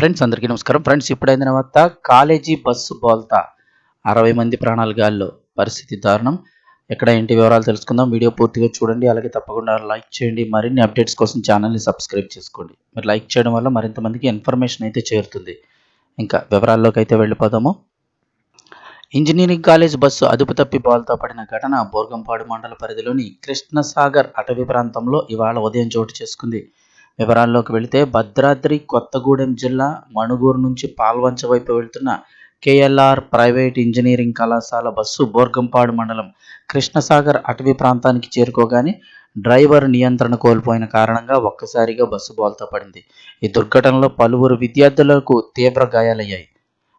Friends అందరికీ నమస్కారం. Friends ఇప్పుడైన తర్వాత కాలేజీ బస్సు బోల్తా. అరవై మంది ప్రాణాలు గాల్లో పరిస్థితి దారుణం. ఎక్కడ ఏంటి వివరాలు తెలుసుకుందాం. వీడియో పూర్తిగా చూడండి. అలాగే తప్పకుండా లైక్ చేయండి. మరిన్ని అప్డేట్స్ కోసం ఛానల్ని సబ్స్క్రైబ్ చేసుకోండి. మరి లైక్ చేయడం వల్ల మరింత మందికి ఇన్ఫర్మేషన్ అయితే చేరుతుంది. ఇంకా వివరాల్లోకి అయితే వెళ్ళిపోదాము. ఇంజనీరింగ్ కాలేజ్ బస్సు అదుపు తప్పి బాల్తో పడిన ఘటన బోర్గంపాడు మండల పరిధిలోని కృష్ణసాగర్ అటవీ ప్రాంతంలో ఇవాళ ఉదయం చోటు చేసుకుంది. వివరాల్లోకి వెళితే భద్రాద్రి కొత్తగూడెం జిల్లా మణుగూరు నుంచి పాల్వంచ వైపు వెళ్తున్న కేఎల్ఆర్ ప్రైవేట్ ఇంజనీరింగ్ కళాశాల బస్సు బోర్గంపాడు మండలం కృష్ణసాగర్ అటవీ ప్రాంతానికి చేరుకోగానే డ్రైవర్ నియంత్రణ కోల్పోయిన కారణంగా ఒక్కసారిగా బస్సు బోల్తా పడింది. ఈ దుర్ఘటనలో పలువురు విద్యార్థులకు తీవ్ర గాయాలయ్యాయి.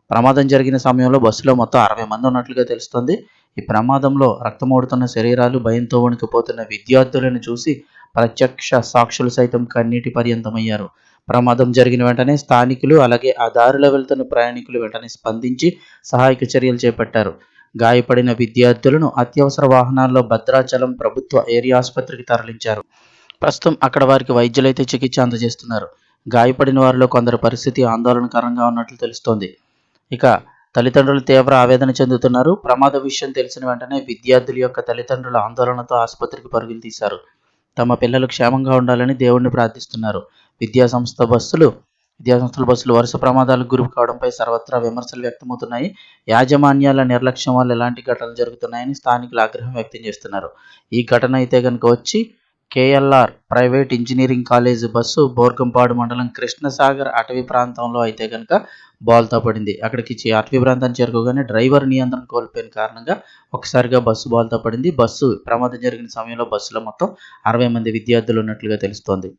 ప్రమాదం జరిగిన సమయంలో బస్సులో మొత్తం అరవై మంది ఉన్నట్లుగా తెలుస్తోంది. ఈ ప్రమాదంలో రక్తమోడుతున్న శరీరాలు భయంతో వణికిపోతున్న విద్యార్థులను చూసి ప్రత్యక్ష సాక్షులు సైతం కన్నీటి పర్యంతమయ్యారు. ప్రమాదం జరిగిన వెంటనే స్థానికులు అలాగే ఆ దారిలో వెళ్తున్న ప్రయాణికులు వెంటనే స్పందించి సహాయక చర్యలు చేపట్టారు. గాయపడిన విద్యార్థులను అత్యవసర వాహనాల్లో భద్రాచలం ప్రభుత్వ ఏరియా ఆసుపత్రికి తరలించారు. ప్రస్తుతం అక్కడ వారికి వైద్యులైతే చికిత్స అందజేస్తున్నారు. గాయపడిన వారిలో కొందరి పరిస్థితి ఆందోళనకరంగా ఉన్నట్లు తెలుస్తోంది. ఇక తల్లిదండ్రులు తీవ్ర ఆవేదన చెందుతున్నారు. ప్రమాద విషయం తెలిసిన వెంటనే విద్యార్థుల యొక్క తల్లిదండ్రుల ఆందోళనతో ఆసుపత్రికి పరుగులు తీశారు. తమ పిల్లలు క్షేమంగా ఉండాలని దేవుణ్ణి ప్రార్థిస్తున్నారు. విద్యాసంస్థ బస్సులు విద్యాసంస్థల బస్సులు వరుస ప్రమాదాలకు గురి కావడంపై సర్వత్రా విమర్శలు వ్యక్తమవుతున్నాయి. యాజమాన్యాల నిర్లక్ష్యం వల్ల ఎలాంటి ఘటనలు జరుగుతున్నాయని స్థానికులు ఆగ్రహం వ్యక్తం చేస్తున్నారు. ఈ ఘటన అయితే కనుక వచ్చి KLR private engineering college bus Borgampadu మండలం కృష్ణసాగర్ అటవీ ప్రాంతంలో అయితే కనుక బాల్తో పడింది. అక్కడికి చే- అటవీ ప్రాంతాన్ని చేరుకోగానే డ్రైవర్ నియంత్రణ కోల్పోయిన కారణంగా ఒకసారిగా బస్సు బాల్తో పడింది. బస్సు ప్రమాదం జరిగిన సమయంలో బస్సులో మొత్తం అరవై మంది విద్యార్థులు ఉన్నట్లుగా తెలుస్తోంది.